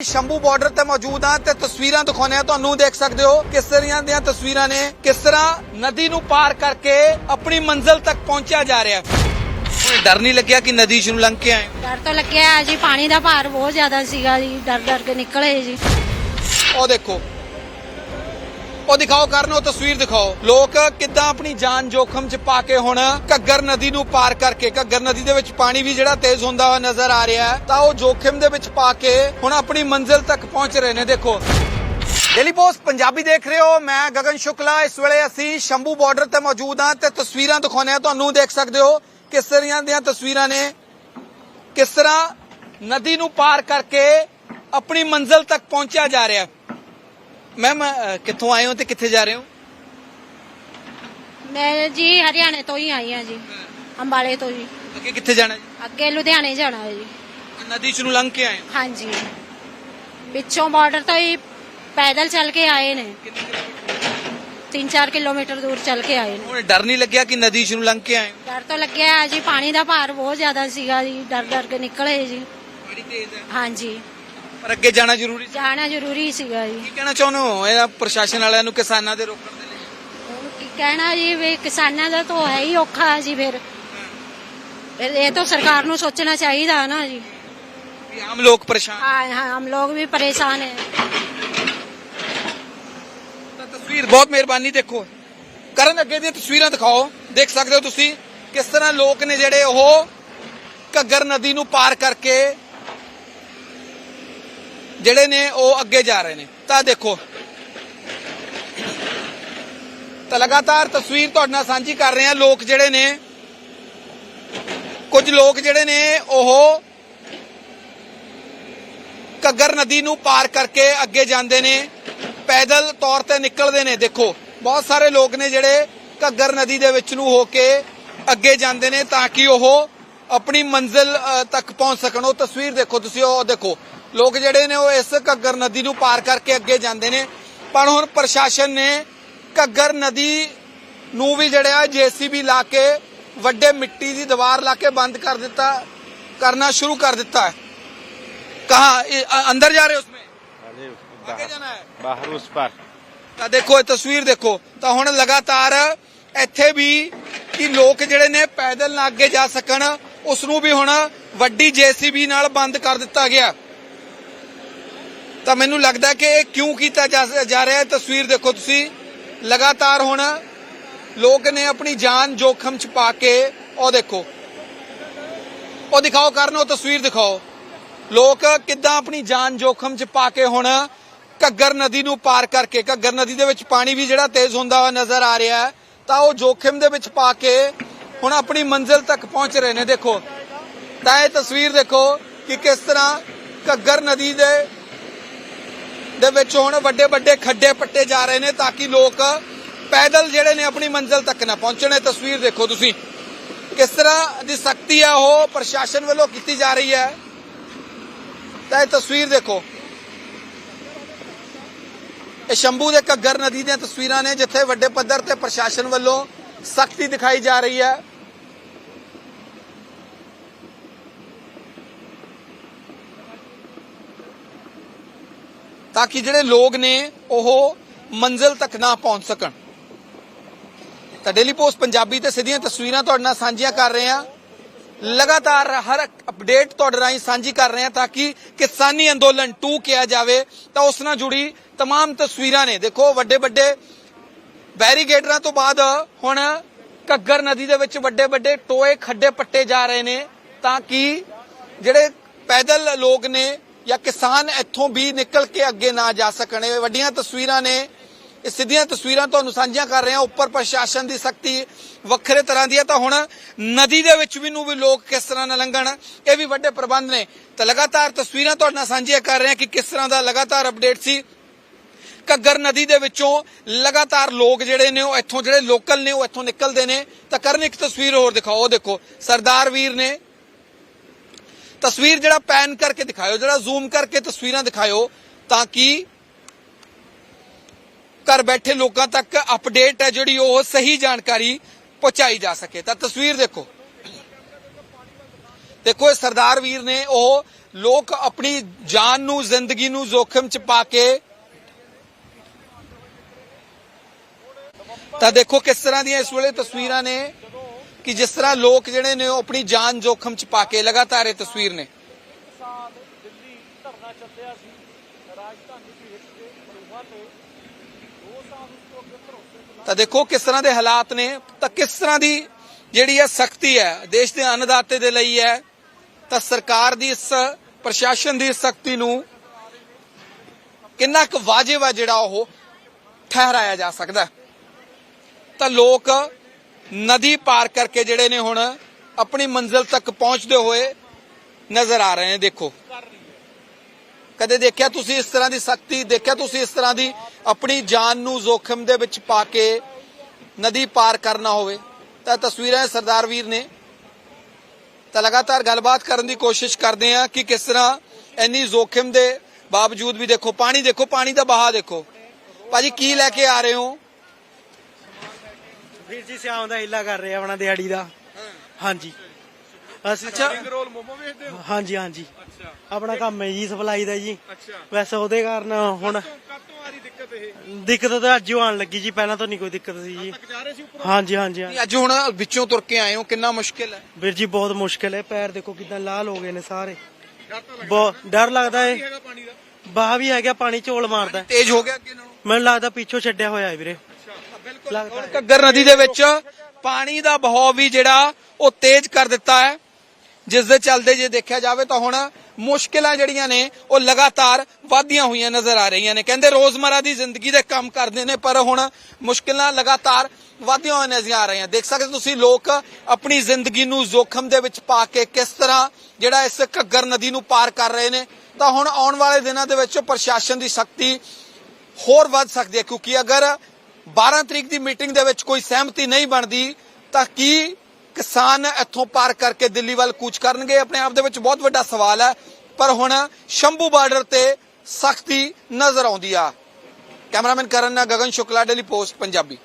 Shambhu border ਤੇ ਮੌਜੂਦ ਹਾਂ ਤੇ ਤਸਵੀਰਾਂ ਦਿਖਾਉਂਦੇ ਆ ਤੁਹਾਨੂੰ ਦੇਖ ਸਕਦੇ ਹੋ ਕਿਸ ਤਰ੍ਹਾਂ ਦੀਆਂ ਤਸਵੀਰਾਂ ਨੇ ਕਿਸ ਤਰ੍ਹਾਂ ਨਦੀ ਨੂੰ ਪਾਰ ਕਰਕੇ ਆਪਣੀ ਮੰਜ਼ਿਲ ਤੱਕ ਪਹੁੰਚਿਆ ਜਾ ਰਿਹਾ। ਕੋਈ ਡਰ ਨਹੀਂ ਲੱਗਿਆ ਕਿ ਨਦੀ ਨੂੰ ਲੰਘ ਕੇ ਆਏ? ਡਰ ਤਾਂ ਲੱਗਿਆ ਜੀ ਪਾਣੀ ਦਾ ਭਾਰ ਬਹੁਤ ਜ਼ਿਆਦਾ ਸੀਗਾ ਜੀ ਡਰ ਡਰ ਕੇ ਨਿਕਲੇ ਜੀ। ਉਹ ਦੇਖੋ ਉਹ ਦਿਖਾਓ ਕਰਨ, ਉਹ ਤਸਵੀਰ ਦਿਖਾਓ। ਲੋਕ ਕਿੱਦਾਂ ਆਪਣੀ ਜਾਨ ਜੋਖਮ 'ਚ ਪਾ ਕੇ ਹੁਣ ਘੱਗਰ ਨਦੀ ਨੂੰ ਪਾਰ ਕਰਕੇ, ਘੱਗਰ ਨਦੀ ਦੇ ਵਿੱਚ ਪਾਣੀ ਵੀ ਜਿਹੜਾ ਤੇਜ਼ ਹੁੰਦਾ ਹੋਇਆ ਨਜ਼ਰ ਆ ਰਿਹਾ ਹੈ, ਤਾਂ ਉਹ ਜੋਖਮ ਦੇ ਵਿੱਚ ਪਾ ਕੇ ਹੁਣ ਆਪਣੀ ਮੰਜ਼ਿਲ ਤੱਕ ਪਹੁੰਚ ਰਹੇ ਨੇ। ਦੇਖੋ। ਡੇਲੀ ਪੋਸਟ ਪੰਜਾਬੀ ਦੇਖ ਰਹੇ ਹੋ, ਮੈਂ ਗਗਨ ਸ਼ੁਕਲਾ। ਇਸ ਵੇਲੇ ਅਸੀਂ ਸ਼ੰਭੂ ਬਾਰਡਰ ਤੇ ਮੌਜੂਦ ਹਾਂ ਤੇ ਤਸਵੀਰਾਂ ਦਿਖਾਉਣੇ ਆ ਤੁਹਾਨੂੰ ਦੇਖ ਸਕਦੇ ਹੋ ਕਿਸ ਤਰ੍ਹਾਂ ਦੀਆਂ ਤਸਵੀਰਾਂ ਨੇ। ਕਿਸ ਤਰ੍ਹਾਂ ਨਦੀ ਨੂੰ ਪਾਰ ਕਰਕੇ ਆਪਣੀ ਮੰਜ਼ਿਲ ਤੱਕ ਪਹੁੰਚਿਆ ਜਾ ਰਿਹਾ ਹੈ। ਮੈਮ ਕਿੱਥੋਂ ਆਏ ਹੋ ਤੇ ਕਿੱਥੇ ਜਾ ਰਹੇ ਹੋ? ਮੈਂ ਜੀ ਹਰਿਆਣੇ ਤੋਂ ਹੀ ਆਈ ਹਾਂ ਜੀ। ਅੰਬਾਲੇ ਤੋਂ ਜੀ। ਅੱਗੇ ਕਿੱਥੇ ਜਾਣਾ ਜੀ? ਅੱਗੇ ਲੁਧਿਆਣੇ ਜਾਣਾ ਹੈ ਜੀ। ਨਦੀ ਚ ਨੂੰ ਲੰਘ ਕੇ ਆਏ ਹੋ? ਹਾਂਜੀ। ਪਿੱਛੋਂ ਬਾਰਡਰ ਤੋਂ ਹੀ ਪੈਦਲ ਚੱਲ ਕੇ ਆਏ ਨੇ। 3-4 ਕਿਲੋਮੀਟਰ ਦੂਰ? ਚੱਲ ਕੇ ਆਏ ਨੇ। ਹੁਣ ਡਰ ਨਹੀਂ ਲੱਗਿਆ ਕਿ ਨਦੀ ਚ ਨੂੰ ਲੰਘ ਕੇ ਆਏ ਹੋ? ਡਰ ਤਾਂ ਲੱਗਿਆ ਜੀ। ਪਾਣੀ ਦਾ ਭਾਰ ਬਹੁਤ ਜ਼ਿਆਦਾ ਸੀਗਾ ਜੀ। ਡਰ ਡਰ ਕੇ ਨਿਕਲੇ ਜੀ। ਬੜੀ ਤੇਜ਼ ਹੈ। ਹਾਂਜੀ। ਪਰ ਅੱਗੇ ਜਾਣਾ ਜ਼ਰੂਰੀ ਸੀ। ਜਾਣਾ ਜ਼ਰੂਰੀ ਸੀਗਾ ਜੀ। ਕੀ ਕਹਿਣਾ ਚਾਹੁੰਦੇ ਹੋ? ਇਹ ਪ੍ਰਸ਼ਾਸਨ ਵਾਲਿਆਂ ਨੂੰ ਕਿਸਾਨਾਂ ਦੇ ਰੋਕਣ ਦੇ ਲਈ? ਕਹਿਣਾ ਜੀ? ਵੀ ਕਿਸਾਨਾਂ ਦਾ ਤਾਂ ਹੈ ਹੀ ਔਖਾ ਜੀ ਫਿਰ। ਇਹ ਤਾਂ ਸਰਕਾਰ ਨੂੰ ਸੋਚਣਾ ਚਾਹੀਦਾ ਨਾ ਜੀ। ਵੀ ਆਮ ਲੋਕ ਪਰੇਸ਼ਾਨ ਹਾਂ ਹਾਂ ਹਮ ਲੋਗ ਵੀ ਪਰੇਸ਼ਾਨ ਹੈ ਤਾਂ ਤਸਵੀਰ ਬਹੁਤ ਮਿਹਰਬਾਨੀ ਦੇਖੋ। ਕਰਨ ਅੱਗੇ ਦੀਆਂ ਤਸਵੀਰਾਂ ਦਿਖਾਓ। ਦੇਖ ਸਕਦੇ ਹੋ ਤੁਸੀਂ ਕਿਸ ਤਰ੍ਹਾਂ ਲੋਕ ਨੇ ਜਿਹੜੇ ਉਹ ਘੱਗਰ ਨਦੀ ਨੂੰ ਪਾਰ ਕਰਕੇ ਜਿਹੜੇ ਨੇ ਉਹ ਅੱਗੇ ਜਾ ਰਹੇ ਨੇ। ਤਾਂ ਦੇਖੋ। ਤਾਂ ਲਗਾਤਾਰ ਤਸਵੀਰ ਤੁਹਾਡੇ ਨਾਲ ਸਾਂਝੀ ਕਰ ਰਹੇ ਹਾਂ। ਲੋਕ ਜਿਹੜੇ ਨੇ, ਕੁਝ ਲੋਕ ਜਿਹੜੇ ਨੇ, ਉਹ ਘੱਗਰ ਨਦੀ ਨੂੰ ਪਾਰ ਕਰਕੇ ਅੱਗੇ ਜਾਂਦੇ ਨੇ। ਪੈਦਲ ਤੌਰ ਤੇ ਨਿਕਲਦੇ ਨੇ। ਦੇਖੋ, ਬਹੁਤ ਸਾਰੇ ਲੋਕ ਨੇ ਜਿਹੜੇ ਘੱਗਰ ਨਦੀ ਦੇ ਵਿੱਚ ਨੂੰ ਹੋ ਕੇ ਅੱਗੇ ਜਾਂਦੇ ਨੇ ਤਾਂ ਕਿ ਉਹ ਆਪਣੀ ਮੰਜ਼ਿਲ ਤੱਕ ਪਹੁੰਚ ਸਕਣ। ਉਹ ਤਸਵੀਰ ਦੇਖੋ, ਤੁਸੀਂ ਉਹ ਦੇਖੋ। ਲੋਕ ਜਿਹੜੇ ਨੇ ਉਹ ਇਸ ਘੱਗਰ ਨਦੀ ਨੂੰ ਪਾਰ ਕਰਕੇ ਅੱਗੇ ਜਾਂਦੇ ਨੇ। ਪਰ ਹੁਣ ਪ੍ਰਸ਼ਾਸਨ ਨੇ ਘੱਗਰ ਨਦੀ ਨੂੰ ਵੀ ਜਿਹੜਾ ਜੀਸੀਬੀ ਲਾ ਕੇ ਵੱਡੇ ਮਿੱਟੀ ਦੀ ਦੀਵਾਰ ਲਾ ਕੇ ਬੰਦ ਕਰ ਦਿੱਤਾ ਕਰਨਾ ਸ਼ੁਰੂ ਕਰ ਦਿੱਤਾ ਹੈ। ਕਹਾ ਅੰਦਰ ਜਾ ਰਹੇ ਉਸਮੇ? ਅੱਗੇ ਜਾਣਾ ਹੈ? ਬਾਹਰ ਉਸ ਪਰ। ਤਾਂ ਦੇਖੋ ਇਹ ਤਸਵੀਰ ਦੇਖੋ। ਤਾਂ ਹੁਣ ਲਗਾਤਾਰ ਇੱਥੇ ਵੀ ਕਿ ਲੋਕ ਜਿਹੜੇ ਨੇ ਪੈਦਲ ਨਾ ਅੱਗੇ ਜਾ ਸਕਣ ਉਸ ਨੂੰ ਵੀ ਹੁਣ ਵੱਡੀ ਜੀਸੀਬੀ ਨਾਲ ਬੰਦ ਕਰ ਦਿੱਤਾ ਗਿਆ। ਤਾਂ ਮੈਨੂੰ ਲੱਗਦਾ ਕਿ ਇਹ ਕਿਉਂ ਕੀਤਾ ਜਾ ਰਿਹਾ ਹੈ? ਤਸਵੀਰ ਦੇਖੋ ਤੁਸੀਂ। ਲਗਾਤਾਰ ਹੁਣ ਲੋਕ ਨੇ ਆਪਣੀ ਜਾਨ ਜੋਖਮ ਚ ਪਾ ਕੇ, ਉਹ ਦੇਖੋ। ਉਹ ਦਿਖਾਓ ਕਰਨ, ਉਹ ਤਸਵੀਰ ਦਿਖਾਓ। ਲੋਕ ਕਿੱਦਾਂ ਆਪਣੀ ਜਾਨ ਜੋਖਮ 'ਚ ਪਾ ਕੇ ਹੁਣ ਘੱਗਰ ਨਦੀ ਨੂੰ ਪਾਰ ਕਰਕੇ, ਘੱਗਰ ਨਦੀ ਦੇ ਵਿੱਚ ਪਾਣੀ ਵੀ ਜਿਹੜਾ ਤੇਜ਼ ਹੁੰਦਾ ਹੋਇਆ ਨਜ਼ਰ ਆ ਰਿਹਾ ਹੈ, ਤਾਂ ਉਹ ਜੋਖਮ ਦੇ ਵਿੱਚ ਪਾ ਕੇ ਹੁਣ ਆਪਣੀ ਮੰਜ਼ਿਲ ਤੱਕ ਪਹੁੰਚ ਰਹੇ ਨੇ। ਦੇਖੋ, ਤਾਂ ਇਹ ਤਸਵੀਰ ਦੇਖੋ ਕਿ ਕਿਸ ਤਰ੍ਹਾਂ ਘੱਗਰ ਨਦੀ ਦੇ ਦੇ ਵਿੱਚ ਹੁਣ ਵੱਡੇ ਵੱਡੇ ਖੱਡੇ ਪੱਟੇ ਜਾ ਰਹੇ ਨੇ ਤਾਂ ਕਿ ਲੋਕ ਪੈਦਲ ਜਿਹੜੇ ਨੇ ਆਪਣੀ ਮੰਜ਼ਿਲ ਤੱਕ ਨਾ ਪਹੁੰਚਣ। ਇਹ ਤਸਵੀਰ ਦੇਖੋ ਤੁਸੀਂ। ਕਿਸ ਤਰ੍ਹਾਂ ਦੀ ਸਖਤੀ ਹੈ ਉਹ ਪ੍ਰਸ਼ਾਸਨ ਵੱਲੋਂ ਕੀਤੀ ਜਾ ਰਹੀ ਹੈ। ਤਾਂ ਇਹ ਤਸਵੀਰ ਦੇਖੋ। ਇਹ ਸ਼ੰਭੂ ਦੇ ਘੱਗਰ ਨਦੀ ਦੀਆਂ ਤਸਵੀਰਾਂ ਨੇ ਜਿੱਥੇ ਵੱਡੇ ਪੱਧਰ ਤੇ ਪ੍ਰਸ਼ਾਸਨ ਵੱਲੋਂ ਸਖਤੀ ਦਿਖਾਈ ਜਾ ਰਹੀ ਹੈ। ਤਾਂ ਕਿ ਜਿਹੜੇ ਲੋਕ ਨੇ ਉਹ ਮੰਜ਼ਿਲ ਤੱਕ ਨਾ ਪਹੁੰਚ ਸਕਣ ਤਾਂ ਡੇਲੀ ਪੋਸਟ ਪੰਜਾਬੀ ਤੇ ਸਿੱਧੀਆਂ ਤਸਵੀਰਾਂ ਤੁਹਾਡੇ ਨਾਲ ਸਾਂਝੀਆਂ ਕਰ ਰਹੇ ਹਾਂ ਲਗਾਤਾਰ ਹਰ ਅਪਡੇਟ ਤੁਹਾਡੇ ਰਾਹੀਂ ਸਾਂਝੀ ਕਰ ਰਹੇ ਹਾਂ ਤਾਂ ਕਿ ਕਿਸਾਨੀ ਅੰਦੋਲਨ 2 ਕਿਹਾ ਜਾਵੇ ਤਾਂ ਉਸ ਨਾਲ ਜੁੜੀ तमाम ਤਸਵੀਰਾਂ ਨੇ ਦੇਖੋ ਵੱਡੇ ਵੱਡੇ ਬੈਰੀਗੇਡਰਾਂ ਤੋਂ ਬਾਅਦ ਹੁਣ ਘੱਗਰ ਨਦੀ ਦੇ ਵਿੱਚ ਵੱਡੇ ਵੱਡੇ ਟੋਏ ਖੱਡੇ ਪੱਟੇ ਜਾ ਰਹੇ ਨੇ ਤਾਂ ਕਿ ਜਿਹੜੇ ਪੈਦਲ ਲੋਕ ਨੇ ਜਾਂ ਕਿਸਾਨ ਇੱਥੋਂ ਵੀ ਨਿਕਲ ਕੇ ਅੱਗੇ ਨਾ ਜਾ ਸਕਣ। ਇਹ ਵੱਡੀਆਂ ਤਸਵੀਰਾਂ ਨੇ। ਇਹ ਸਿੱਧੀਆਂ ਤਸਵੀਰਾਂ ਤੁਹਾਨੂੰ ਸਾਂਝੀਆਂ ਕਰ ਰਹੇ। ਹਾਂ ਉੱਪਰ ਪ੍ਰਸ਼ਾਸਨ ਦੀ ਸਖਤੀ ਵੱਖਰੇ ਤਰ੍ਹਾਂ ਦੀ ਹੈ ਤਾਂ ਹੁਣ ਨਦੀ ਦੇ ਵਿੱਚ ਵੀ ਨੂੰ ਵੀ ਲੋਕ ਕਿਸ ਤਰ੍ਹਾਂ ਨਾਲ ਲੰਘਣ, ਇਹ ਵੀ ਵੱਡੇ ਪ੍ਰਬੰਧ ਨੇ। ਤਾਂ ਲਗਾਤਾਰ ਤਸਵੀਰਾਂ ਤੁਹਾਡੇ ਨਾਲ ਸਾਂਝੀਆਂ ਕਰ ਰਹੇ ਹਾਂ ਕਿ ਕਿਸ ਤਰ੍ਹਾਂ ਦਾ ਲਗਾਤਾਰ ਅਪਡੇਟ ਸੀ। ਘੱਗਰ ਨਦੀ ਦੇ ਵਿੱਚੋਂ ਲਗਾਤਾਰ ਲੋਕ ਜਿਹੜੇ ਨੇ, ਉਹ ਇੱਥੋਂ ਜਿਹੜੇ ਲੋਕਲ ਨੇ, ਉਹ ਇੱਥੋਂ ਨਿਕਲਦੇ ਨੇ। ਤਾਂ ਕਰਨ ਇੱਕ ਤਸਵੀਰ ਹੋਰ ਦਿਖਾਓ। ਦੇਖੋ, ਸਰਦਾਰ ਵੀਰ ਨੇ ਤਸਵੀਰ ਜਿਹੜਾ ਪੈਨ ਕਰਕੇ ਦਿਖਾਇਓ, ਜਿਹੜਾ ਜ਼ੂਮ ਕਰਕੇ ਤਸਵੀਰਾਂ ਦਿਖਾਇਓ ਤਾਂ ਕਿ ਘਰ ਬੈਠੇ ਲੋਕਾਂ ਤੱਕ ਅਪਡੇਟ ਹੈ ਜਿਹੜੀ ਉਹ ਸਹੀ ਜਾਣਕਾਰੀ ਪਹੁੰਚਾਈ ਜਾ ਸਕੇ। ਤਾਂ ਤਸਵੀਰ ਦੇਖੋ। ਦੇਖੋ, ਇਹ ਸਰਦਾਰ ਵੀਰ ਨੇ ਉਹ ਲੋਕ ਆਪਣੀ ਜਾਨ ਨੂੰ, ਜ਼ਿੰਦਗੀ ਨੂੰ ਜ਼ੋਖਮ ਚ ਪਾ ਕੇ ਤਾਂ ਦੇਖੋ ਕਿਸ ਤਰ੍ਹਾਂ ਦੀਆਂ ਇਸ ਵੇਲੇ ਤਸਵੀਰਾਂ ਨੇ ਕਿ ਜਿਸ ਤਰ੍ਹਾਂ ਲੋਕ ਜਿਹੜੇ ਨੇ ਉਹ ਆਪਣੀ ਜਾਨ ਜ਼ੋਖਮ ਚ ਪਾ ਕੇ ਲਗਾਤਾਰ ਇਹ ਤਸਵੀਰ ਨੇ ਸਾਲ ਦਿੱਲੀ ਧਰਨਾ ਚੱਲਿਆ ਸੀ ਰਾਜਧਾਨੀ ਦੀ ਹਿੱਟ ਦੇ ਮਰੂਹਾਂ ਤੇ ਦੋ ਸਾਲ ਉਸ ਤੋਂ ਅੱਗੇ ਭਰੋਸੇ ਤਾਂ ਦੇਖੋ ਕਿਸ ਤਰ੍ਹਾਂ ਦੇ ਹਾਲਾਤ ਨੇ ਤਾਂ ਕਿਸ ਤਰ੍ਹਾਂ ਦੀ ਜਿਹੜੀ ਹੈ ਸਖਤੀ ਹੈ ਦੇਸ਼ ਦੇ ਅੰਨਦਾਤੇ ਦੇ ਲਈ ਹੈ ਤਾਂ ਸਰਕਾਰ ਦੀ ਇਸ ਪ੍ਰਸ਼ਾਸਨ ਦੀ ਸਖਤੀ ਨੂੰ ਕਿੰਨਾ ਕੁ ਵਾਜਿਬ ਹੈ ਜਿਹੜਾ ਉਹ ਠਹਿਰਾਇਆ ਜਾ ਸਕਦਾ। ਤਾਂ ਲੋਕ ਨਦੀ ਪਾਰ ਕਰਕੇ ਜਿਹੜੇ ਨੇ ਹੁਣ ਆਪਣੀ ਮੰਜ਼ਿਲ ਤੱਕ ਪਹੁੰਚਦੇ ਹੋਏ ਨਜ਼ਰ ਆ ਰਹੇ ਨੇ, ਦੇਖੋ। ਕਦੇ ਦੇਖਿਆ ਤੁਸੀਂ ਇਸ ਤਰ੍ਹਾਂ ਦੀ ਸਖਤੀ, ਦੇਖਿਆ ਤੁਸੀਂ ਇਸ ਤਰ੍ਹਾਂ ਦੀ ਆਪਣੀ ਜਾਨ ਨੂੰ ਜ਼ੋਖਮ ਦੇ ਵਿੱਚ ਪਾ ਕੇ ਨਦੀ ਪਾਰ ਕਰਨਾ ਹੋਵੇ? ਤਾਂ ਤਸਵੀਰਾਂ ਸਰਦਾਰ ਵੀਰ ਨੇ। ਤਾਂ ਲਗਾਤਾਰ ਗੱਲਬਾਤ ਕਰਨ ਦੀ ਕੋਸ਼ਿਸ਼ ਕਰਦੇ ਆ ਕਿ ਕਿਸ ਤਰ੍ਹਾਂ ਇੰਨੀ ਜ਼ੋਖਮ ਦੇ ਬਾਵਜੂਦ ਵੀ ਦੇਖੋ, ਪਾਣੀ ਦੇਖੋ, ਪਾਣੀ ਦਾ ਬਹਾ ਦੇਖੋ। ਭਾਜੀ, ਕੀ ਲੈ ਕੇ ਆ ਰਹੇ ਹੋ? ਵੀਰ ਜੀ ਸਿਆਮ ਦਾ ਹੀਲਾ ਕਰ ਰਹੇ ਆਪਣਾ ਦਿਹਾੜੀ ਦਾ। ਹਾਂਜੀ। ਅਸੀਂ ਅੱਛਾ ਰੋਲ ਮੋਮੋ ਵੇਚਦੇ ਹੋ? ਹਾਂਜੀ ਹਾਂਜੀ। ਅੱਛਾ। ਆਪਣਾ ਕੰਮ ਹੈ ਜੀ ਸਪਲਾਈ ਦਾ ਜੀ। ਅੱਛਾ। ਵੈਸੇ ਉਹਦੇ ਕਾਰਨ ਹੁਣ ਕਾਤੋਂ ਆ ਰਹੀ ਦਿੱਕਤ ਇਹ? ਦਿੱਕਤ ਤਾਂ ਅੱਜ ਹੀ ਆਉਣ ਲੱਗੀ ਜੀ ਪਹਿਲਾਂ ਤਾਂ ਨਹੀਂ ਕੋਈ ਦਿੱਕਤ ਸੀ ਜੀ। ਤੱਕ ਜਾ ਰਹੇ ਸੀ ਉੱਪਰ? ਹਾਂਜੀ ਹਾਂਜੀ ਹਾਂਜੀ। ਅੱਜ ਹੁਣ ਵਿੱਚੋਂ ਤੁਰ ਕੇ ਆਏ ਹੋ ਕਿੰਨਾ ਮੁਸ਼ਕਿਲ ਹੈ? ਵੀਰ ਜੀ ਬਹੁਤ ਮੁਸ਼ਕਿਲ ਹੈ। ਪੈਰ ਦੇਖੋ ਕਿਦਾਂ ਲਾਲ ਹੋ ਗਏ ਨੇ ਸਾਰੇ। ਡਰ ਤਾਂ ਬਹੁਤ ਡਰ ਲੱਗਦਾ ਹੈ ਹੈਗਾ ਪਾਣੀ ਦਾ। ਬਾਹ ਵੀ ਹੈਗਾ ਪਾਣੀ ਝੋਲ ਮਾਰਦਾ। ਹੈ। ਤੇਜ਼ ਹੋ ਗਿਆ ਅੱਗੇ ਨਾਲੋਂ? ਮੈਨੂੰ ਲੱਗਦਾ ਪਿੱਛੋਂ ਛੱਡਿਆ ਹੋਇਆ ਹੈ ਵੀਰੇ। ਅੱਛਾ ਘੱਗਰ ਨਦੀ ਦੇ ਵਿੱਚ ਪਾਣੀ ਦਾ ਬਹਾਅ ਵੀ ਜਿਹੜਾ ਉਹ ਤੇਜ਼ ਕਰ ਦਿੱਤਾ ਹੈ। ਜਿਸ ਦੇ ਚੱਲਦੇ ਜੇ ਦੇਖਿਆ ਜਾਵੇ ਤਾਂ ਹੁਣ ਮੁਸ਼ਕਿਲਾਂ ਜਿਹੜੀਆਂ ਨੇ, ਉਹ ਲਗਾਤਾਰ ਵਧਦੀਆਂ ਹੋਈਆਂ ਨਜ਼ਰ ਆ ਰਹੀਆਂ ਨੇ। ਕਹਿੰਦੇ ਰੋਜ਼ਮਰਾ ਦੀ ਜ਼ਿੰਦਗੀ ਦੇ ਕੰਮ ਕਰਦੇ ਨੇ, ਪਰ ਹੁਣ ਮੁਸ਼ਕਿਲਾਂ ਲਗਾਤਾਰ ਵਧਦੀਆਂ ਹੋਈਆਂ ਨਜ਼ਰ ਆ ਰਹੀਆਂ। ਦੇਖ ਸਕਦੇ ਤੁਸੀਂ ਲੋਕ ਆਪਣੀ ਜ਼ਿੰਦਗੀ ਨੂੰ ਜ਼ੋਖਮ ਦੇ ਵਿੱਚ ਪਾ ਕੇ ਕਿਸ ਤਰ੍ਹਾਂ ਜਿਹੜਾ ਇਸ ਘੱਗਰ ਨਦੀ ਨੂੰ ਪਾਰ ਕਰ ਰਹੇ ਨੇ, ਤਾਂ ਹੁਣ ਆਉਣ ਵਾਲੇ ਦਿਨਾਂ ਦੇ ਵਿੱਚ ਪ੍ਰਸ਼ਾਸਨ ਦੀ ਸਖਤੀ ਹੋਰ ਵੱਧ ਸਕਦੀ ਹੈ। ਕਿਉਂਕਿ ਅਗਰ 12 ਤਰੀਕ ਦੀ ਮੀਟਿੰਗ ਦੇ ਵਿੱਚ ਕੋਈ ਸਹਿਮਤੀ ਨਹੀਂ ਬਣਦੀ, ਤਾਂ ਕੀ ਕਿਸਾਨ ਇੱਥੋਂ ਪਾਰ ਕਰਕੇ ਦਿੱਲੀ ਵੱਲ ਕੂਚ ਕਰਨਗੇ? ਆਪਣੇ ਆਪ ਦੇ ਵਿੱਚ ਬਹੁਤ ਵੱਡਾ ਸਵਾਲ ਹੈ, ਪਰ ਹੁਣ ਸ਼ੰਭੂ ਬਾਰਡਰ ਤੇ ਸਖਤੀ ਨਜ਼ਰ ਆਉਂਦੀ ਆ। ਕੈਮਰਾਮੈਨ ਕਰਨ ਨਾਲ ਗਗਨ ਸ਼ੁਕਲਾ, ਡੇਲੀ ਪੋਸਟ, ਪੰਜਾਬੀ।